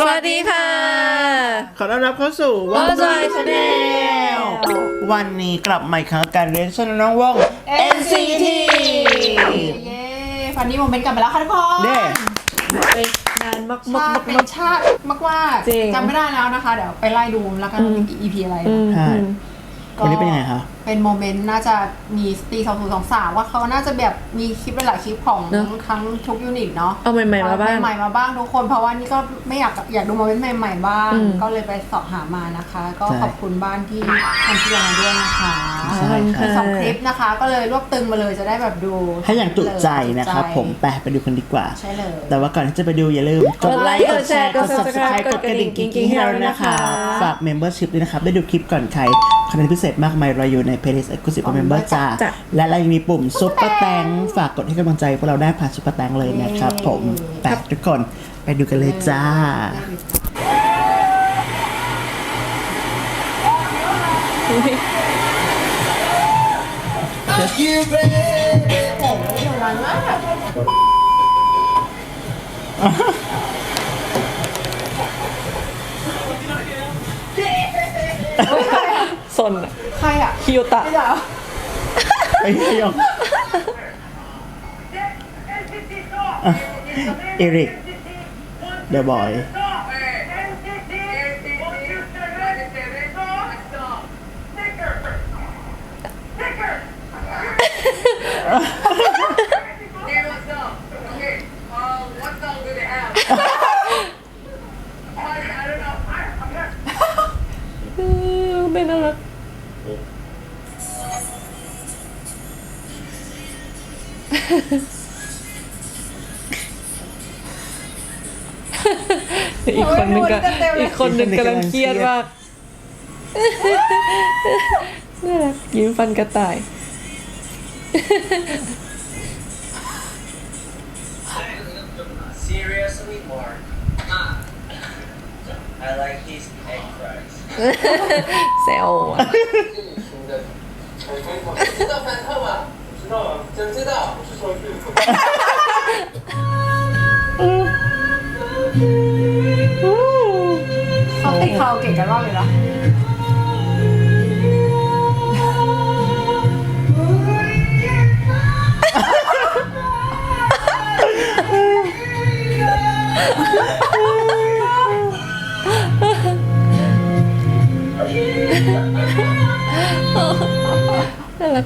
สวัสดีค่ะ ขอต้อนรับเข้าสู่ What's My Channel วันนี้กลับมาอีกครั้งกับการเรียนชนน้องวง NCT เย้ฟันนี่โมเมนต์กลับมาแล้วค่ะทุกคนเด้ไปนานมากชาติเป็นชาติมากว่าจริงจำไม่ได้แล้วนะคะ เดี๋ยวไปไล่ดูแล้วกันว่ามี EP อะไรอืมใช่อืมวันนี้เป็นยังไงคะ เป็นโมเมนต์น่าจะมีปีสองศูนย์สองสามว่าเขาน่าจะแบบมีคลิปหลายๆคลิปของเนอะ ทั้งทุกยูนิตเนาะเอาใหม่ๆมาบ้าง ใหม่ๆมาบ้างทุกคนเพราะว่านี่ก็ไม่อยากอยากดูโมเมนต์ใหม่ ๆ บ้าง อืม ก็เลยไปสอบหามานะคะ ก็ใช่ ขอบคุณบ้านที่ทำที่เรามาด้วยนะคะใช่ค่ะ สองคลิปนะคะ ก็เลยรวบตึงมาเลยจะได้แบบดูให้อย่างจุใจนะครับจุใจผมไปไปดูกันดีกว่า ใช่เลย แต่ว่าก่อนที่จะไปดูอย่าลืมกดไลค์กดแชร์กด subscribe กดกระดิ่งกิ๊งๆให้เราด้วยนะคะ ฝาก membership ด้วยนะครับ ได้ดูคลิปก่อนใครคอนเทนต์พิเศษมากมายรออยู่ใน playlist exclusive for member จ้าจ้ะ และเรายังมีปุ่มซุปเปอร์แตงฝากกดให้กำลังใจพวกเราได้ผ่านซุปเปอร์แตงเลยนะครับผมไปทุกคนไปดูกันเลยจ้า สนอะใครอะคิโยตะ ไม่ได้เหรอไอ้เหี้ยอะเอริก เดอะบอยเออเป็นน่ารัก อีกคนนึงก็อีกคนนึงกำลังเครียดมากน่ารักยิ้มฟันกระต่าย Seriously, Mark. I like his egg fries. แซวอะ 知道范特吗？知道啊，真知道。我是说日 เขาติดคาราโอเก่งกันมากเลยนะ น่ารัก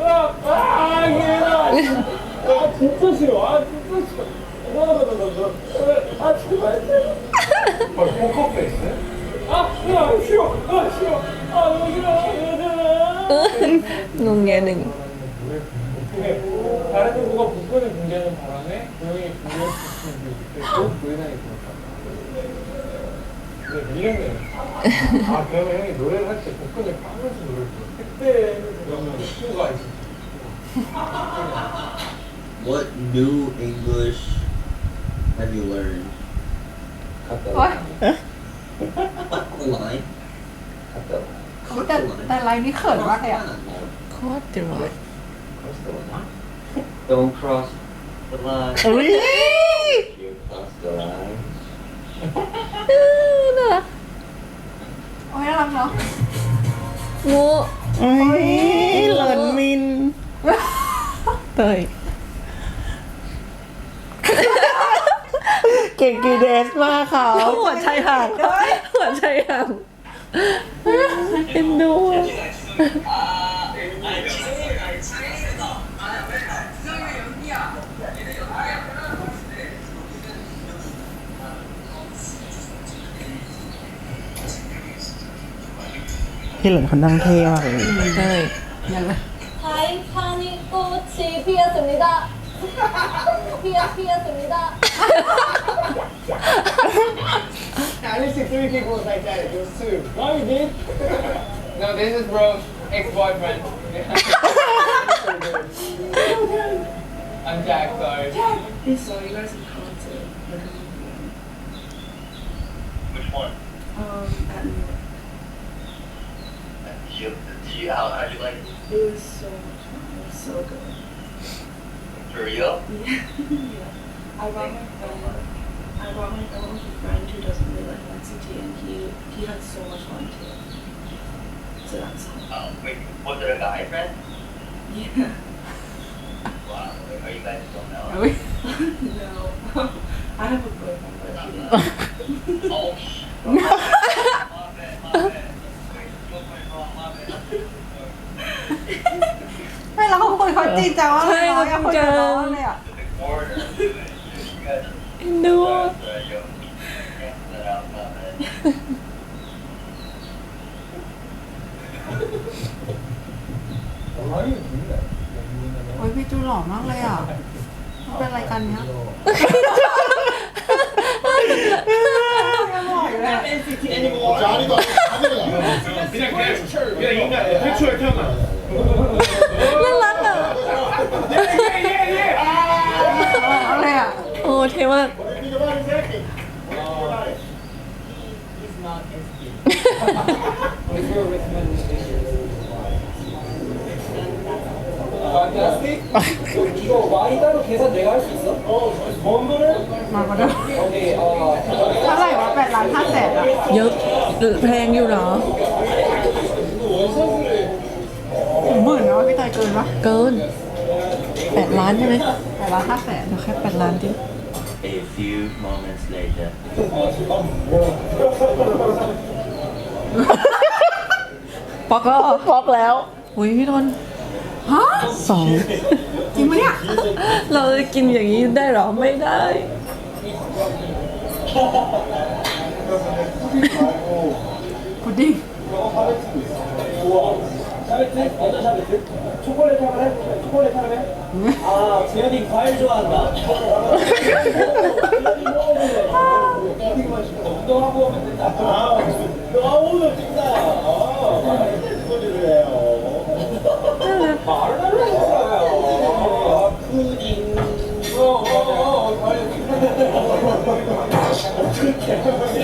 아, 아, 아, 진짜 싫어. 아, 진짜 싫어. 아, 제발. 뭐, 포커페이스? 아, 아, 싫어. 아, 싫어. 아, 너무 싫어. 농예능. 다른 친구가 북근을 붕괴하는 바람에 고양이 붕괴할 수 있는 게 있고, 고양이 붕괴할 수 있는 게 있고. 아, 그러면 형이 노래를 할때 북근을 까면서 노래를 โอ๊ย Cut the line. Cut the แต่แต่ไลน์นี่เขินมากเลยอะโคตรเดือด Cross the line. Don't cross the line. อุ้ย You cross the line. เออน่ารักโอ้ยน่ารักเนาะงูอุ้ยหล่อนมินเตย เก่งกีเดสมากเขาหัวใจห่างหัวใจห่างเอ็นดูพี่เหลินเขานั่งเท่มากเลยใช่ยังไงไทยพานิโกชีเพียสุนิดาพียเพียสุนิดา I didn't see three people like that. It was two. No, you did. no, this is bro, ex-boyfriend. I'm Jack. Sorry. Jack. So you guys can call too. Which one? Um, at New York. You, did you, how, how'd you like it? It was so much fun. It was so good. For real? yeah. yeah. I brought my friend. I brought my friend with a friend who doesn't really like NCT, and he he had so much fun too. So that's Oh, wait, was it a guy friend? yeah. Wow, are you guys still now? อุ้ย no, I have a boyfriend, but he didn't. Oh, sh- my bad, my bad. Wait, your point wrong, my bad. ไม่แล้วเขาคุยเขาจริงจังว่าเลยน้องอยากคุยกับน้องเลยอ่ะ that? โอ้ยพี่จูหล่อมากเลยอ่ะมันเป็นรายการเนี้ยยังหล่ออยู่เลย NCT anymore. 자리가 하늘이야. 그냥 그냥 그냥 인간 회초에 태어나. น่ารักอ่ะ 예예예. เอาเลยอ่ะ โอ้เท่มาก 이거 많이 따로 계산 내가 할 수 있어? 어, 뭔 거를? มากกว่าเดิม 오케이, 어, เท่าไหร่วะแปดล้านห้าแสนอ่ะ เยอะแพงอยู่เหรอ หมื่นนะวะพี่เตยเกินปะ เกินแปดล้านใช่ไหม แปดล้านห้าแสน เราแค่แปดล้านดิ A few moments later. ปอกแล้วปอกแล้วอุ้ยพี่นนท์ ฮะ สอง จริงปะเนี่ย เราจะกินอย่างนี้ได้เหรอ ไม่ได้ พุดดิ้ง 샤베트? 어떤 샤베트? 초콜릿 하나래? 초콜릿 하나래? 아, 재현이 과일 좋아한다. 운동하고 오면 된다. 너무 높습니다.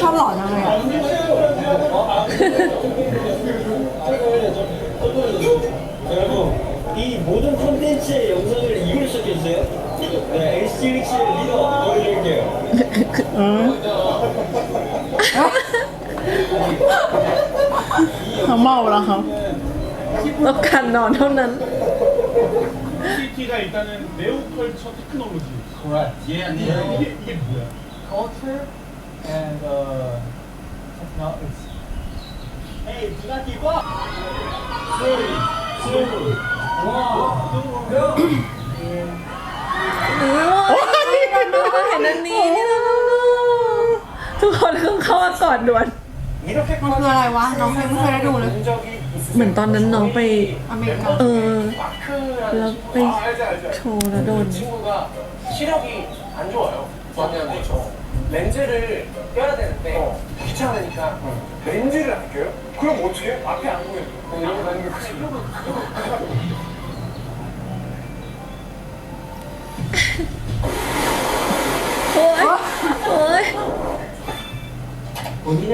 타로 안 하네. 여러분, 이 모든 콘텐츠의 영상을 이걸 시작해주세요. 네, 엑스트릭스의 리더 보여드릴게요. 응. เขาเมาแล้วครับ ต้องการนอนเท่านั้น CT가 일단은 네오컬처 테크놀로지. Correct. Yeah, 이게, 이게 뭐야? Culture and uh, technology. Hey, do not give up. Three, two, one, go. เห็นอันนี้นี่แล้วทุกคนต้องเข้ามากอดด่วน 이렇게까지 มันคืออะไรวะ น้องยังไม่เคยได้ดูเลย 본 적이 เหมือนตอนนั้นน้องไป อเมริกา เออ 마크라는 러- 친구가 네. 아, 알지 알지 알지. โชว์แล้วโดน 그 친구가 시력이 안 좋아요. 왜냐면 렌즈를 껴야 되는데 귀찮으니까 렌즈를 안 껴요? 그럼 어떻게? 앞에 안 보여요. 뭐 이러고 다니는 거지.โอ้ยโอ้ย 본인을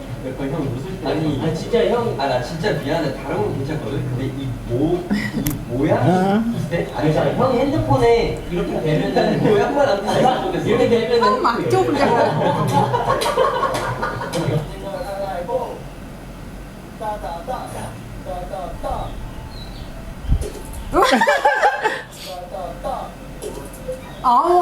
약간 형 웃을 때 아니 아 진짜 형, 아 나 진짜 미안해. 다른 건 괜찮거든. 근데 이 모, 이 뭐야? 이때? 아. 아니 자, 형 핸드폰에 이렇게 되면은 모양만 안 아, 돼. 이렇게 되면은 형 막죠, 그냥. 아우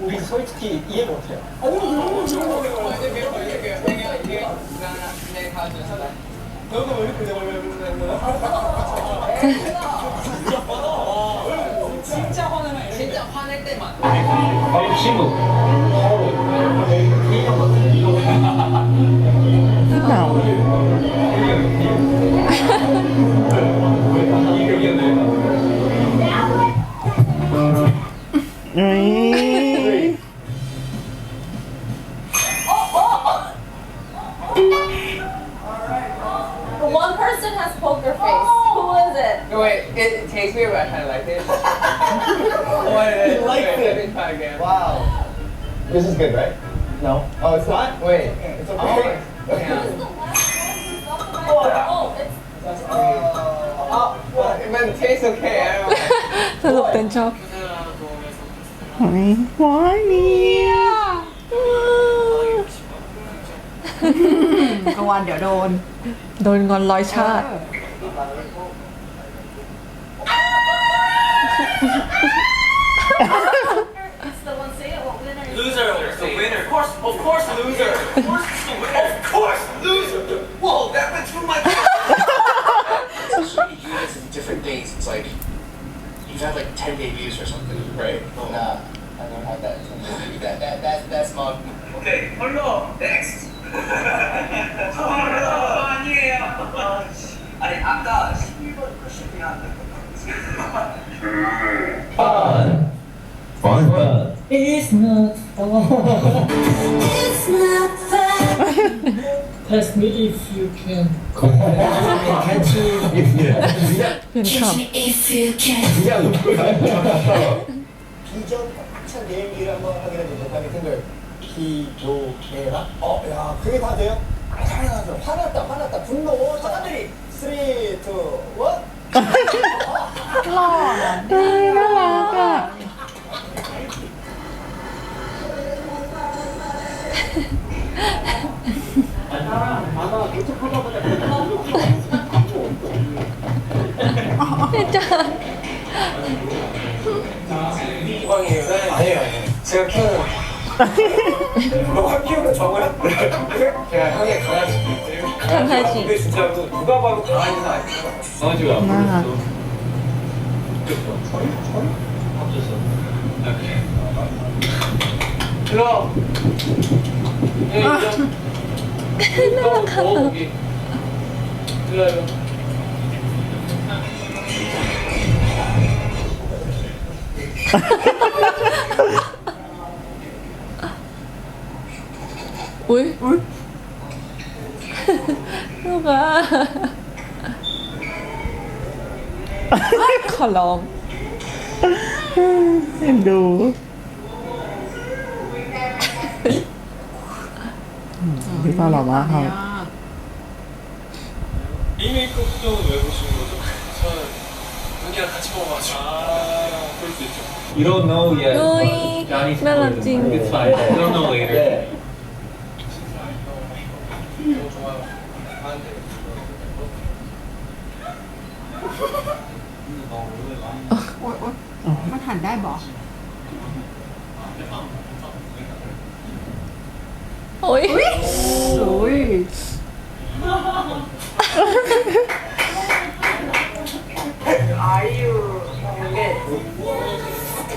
우리 솔직히 이해 못해요. 진짜 화내면 아, 진짜 화낼 때만. 아, 바로 친구. สรุปเป็นชอบ เฮ้ยว้ายเนี่ย กวนเดี๋ยวโดน โดนงอนร้อยชาติ it's the one say it. What winner? is- Loser, the winner. Of course, of course, loser. Of course, it's the winner. Of course, loser. Whoa, that went through my. so you guys have different things. It's like you've had like 10 debuts or something, right? Nah, I don't have that. that, that, that that's my. Okay, hello, next. 아니에요. 아니 아까 12번 컷이 안 It's not fun. Test me if you can. Catch you if you เป็นค 비전 차 내일기를 한번 하게 되면 못하게 생각 기도해라? 어, 야, 그게 다 돼요? 아, 당연하죠. 화났다, 화났다, 분노. 사람들이 3, 2, 1. หล่อนะ เฮ้ยน่ารักอ่ะ 진짜 이광이에요. 아니에요, 아니에요. 제가 키우는 너가 키우는 정우야? 제가 형의 강아지. 강아지. 근데 진짜 그 누가 봐도 강아지는 아니야. 강아지가 앞으로 있어. 아. 합쳐서. 그럼. 네, 아. 예, 이 날아가. 일로 올? 올? 누가? 아, 컬럼. 헬로. มพี่ฟ้าหล่อมากครับ 리메이크 후정은 왜 보신 거죠? 저는 누기랑 같이 먹어가지고. 아, 그럴 수 있죠. You don't know yet. เฮ้ย น่ารักจริง It's fine. You don't know later. 너무 좋아요. 안 돼. โอ๊ยโอ๊ยมันหันได้บอก 어이? 오이. 아이유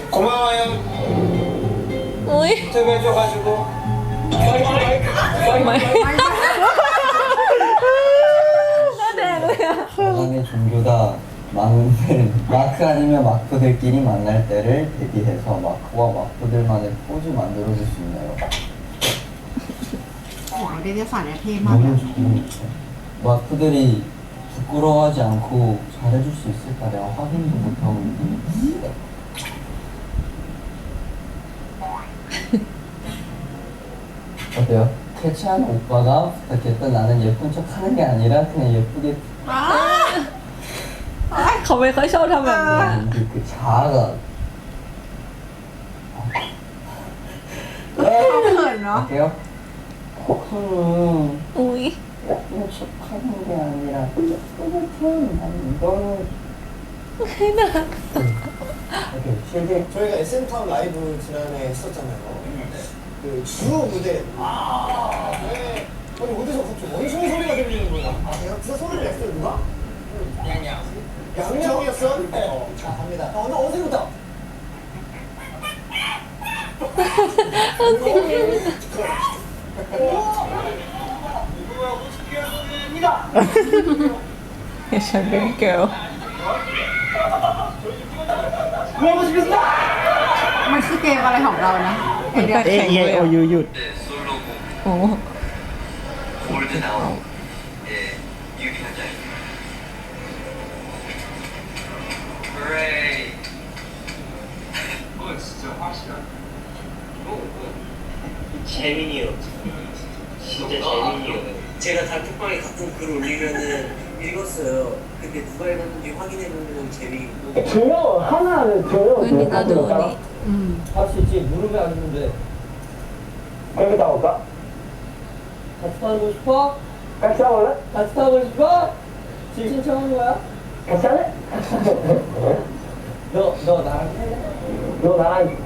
고마워요. 어이? 대해줘가지고 사랑의 종교가 많은데 마크 아니면 마크들끼리 만날 때를 대비해서 마크와 마크들만의 포즈 만들어줄 수 있나요? 미래사를 너무 퇴임하면 좋고. 막 그들이 부끄러워하지 않고 잘해줄 수 있을까 내가 확인도 못하고 있는데. 어때요캐치하는오빠가 부탁했던 나는 예쁜 척 하는 게 아니라 그냥 예쁘게아아거멘가셔라면그,그자아가아 어때요? 복숭이 오이 뭐 축하는 게 아니라 뿌듯한 난 너무 해나 이렇게 저희가 SM타운 라이브 지난해 했었잖아요. 네. 그 주로 무대. 아, 네. 아니 어디서 갑자기 원숭이 소리가 들리는 거야? 아, 내가 그 소리를 냈어요 누가? 양양. 양양이었어? 네. 어, 자, 갑니다. 어, 나 어디부터? 어디부터? 다. ฉันเป็นเกิร์ล 구워보시겠습니다. มันคือเกมอะไรของเรานะเห็น แต่ เดี๋ยว เอ แข็ง เอ เลย โอ อะ ยูหยุด 솔로곡 โอ้ 골드 나온 예 유키 한장 그레이 어 진짜 확실한 재민이요. 이제 아, 재민이요. 제가 다 톡방에 가끔 글 올리면은 읽었어요. 근데 누가 읽었는지 확인해보면 재미있고. 어, 저요 하나 안 줘요. 은이 네, 나도 은이. 음. 할수 있지 무릎에 앉는데 여기 나올까? 같이 타고 싶어? 같이 타볼래? 같이 타고 싶어? 지금 신청한 거야? 같이 할래? 너 너 나랑 해? 너 나랑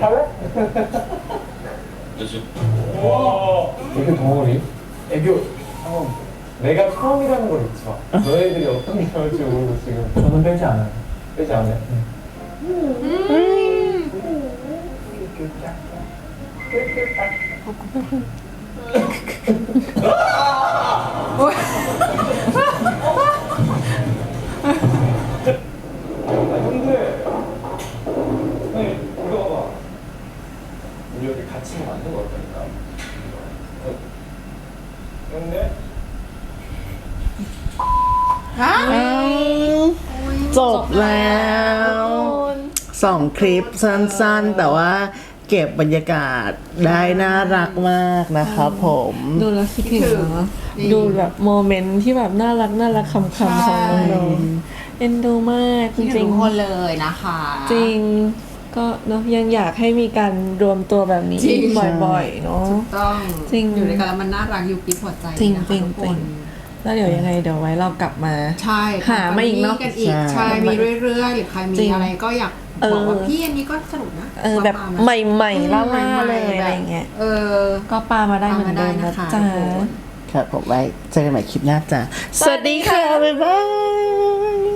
할래? 애교 덩어리? 애교. 어, 내가 처음이라는 걸 잊지 마. 너희들이 어떤 게 나올지 모르고 지금. 저는 빼지 않아요. 빼지 않아요? вот он там. Вот. Ну, да? ฮะจบแล้วสองคลิปสั้นๆ แต่ว่าเก็บบรรยากาศได้น่ารักมากนะคะผมดูแล้วคิดถึงเนอะดูแบบโมเมนต์ที่แบบน่ารักน่ารักคำๆของน้อเอ็นดูมากจริงคนเลยนะคะ จริง ก็เนาะยังอยากให้มีการรวมตัวแบบนี้จริง บ่อยๆเนาะต้องจริง อยู่ด้วยกันแล้วมันน่ารักอยู่กิฟหัวใจจริงนะคะจริงทุกจคริงนแล้วเดี๋ยวยังไงเดี๋ยวไว้เรากลับมา ใช่หามาอีกเนอะกันอีกใช่ ใช่มีเรื่อยๆ หรือใครมีจริงอะไรก็อยากเออ บอกว่าพี่อันนี้ก็สนุกนะเออแบบปาาใหม่ๆล่าอืมๆเลยใหม่ๆอะไรเงี้ย เออ ก็ปามาได้เหมือนเดิมปามาได้นะนะคะจ๊ะทุกคนครับผมไว้เจอกันใหม่คลิปหน้าจ้ะสวัสดีค่ะ บ๊ายบาย